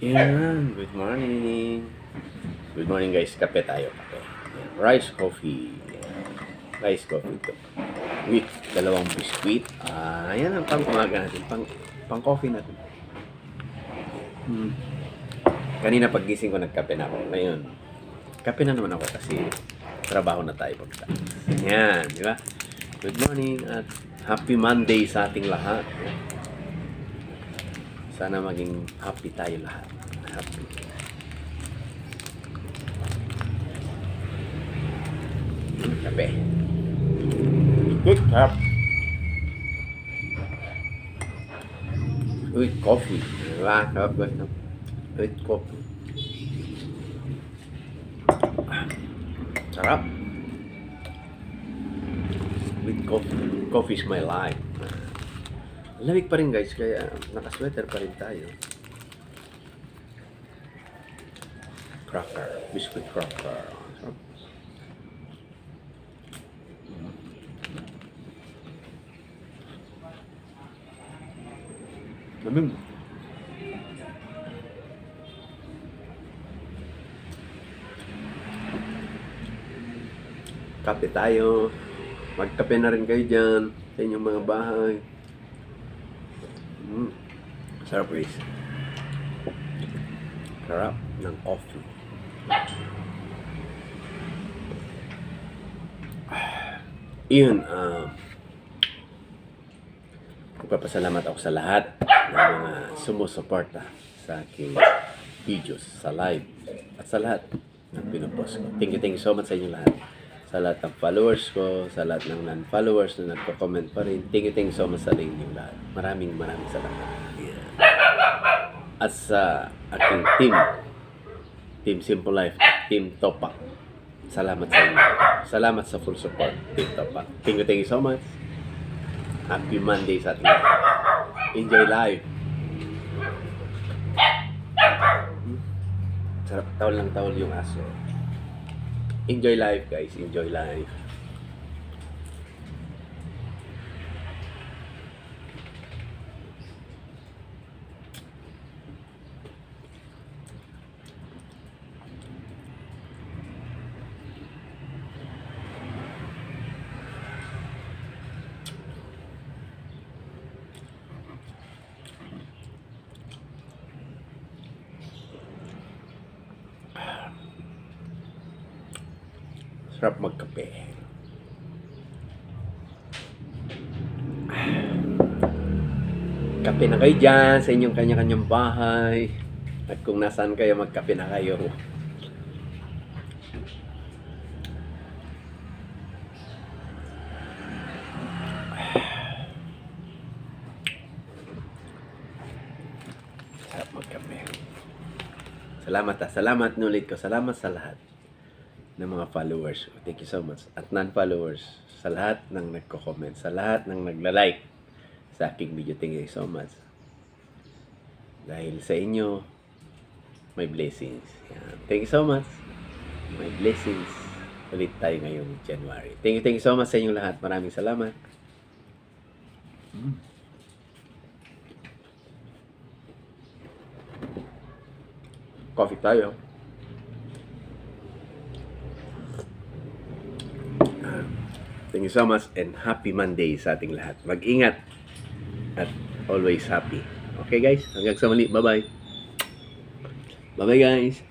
Yan, good morning. Good morning guys, kape tayo, kape. Rice coffee. Rice coffee to. With dalawang biskuit. Ah, yan ang pang umaga natin, pang, pang coffee natin. Hmm. Kanina pagising ko nagkape na ako. Ngayon, kape na naman ako kasi trabaho na tayo pagka. Yan, di ba? Good morning at happy Monday sa ating lahat. Sana maging happy tayo lahat. Happy. Kape. Good cup. With coffee. Diba? Sarap no? With coffee. Sarap. With coffee. Coffee is my life. Lamig pa rin guys, kaya nakasweater pa rin tayo. Cracker. Biscuit cracker. Sarap. Lamig. Kape tayo. Magkape na rin kayo dyan sa inyong mga bahay. Mm. Sarap guys. Sarap ng coffee. Iyon, ah, Magpapasalamat ako sa lahat ng mga sumusuporta sa aking videos, sa live, at sa lahat ng pinupost ko. Thank you, thank you so much sa inyo lahat. Sa lahat ng followers ko, sa lahat ng non-followers na nagko-comment pa rin. Thank you, thank you so much sa inyo lahat. Maraming maraming salamat. At sa aking team, Team Simple Life, Team Topak. Salamat sa inyo. Salamat sa full support, Team Topak. Thank you, thank you so much. Happy Monday sa ating lahat. Enjoy life. Hmm? Sarap tawal lang tawal yung aso. Enjoy life guys. Enjoy life. Sarap magkape. Kape na kayo dyan sa inyong kanya-kanyang bahay. At kung nasaan kayo, magkape na kayo. Sarap magkape. Salamat ah. Salamat nulit ko. Salamat sa lahat ng mga followers. Thank you so much. At non-followers, sa lahat ng nagko-comment, sa lahat ng nagla-like sa aking video. Thank you so much. Dahil sa inyo, may blessings. Yan. Thank you so much. May blessings. Ulit tayo ngayong January. Thank you, thank you so much sa inyong lahat. Maraming salamat. Coffee tayo. Thank you so much and happy Monday sa ating lahat. Mag-ingat at always happy. Okay guys, hanggang sa muli. Bye-bye. Bye-bye guys.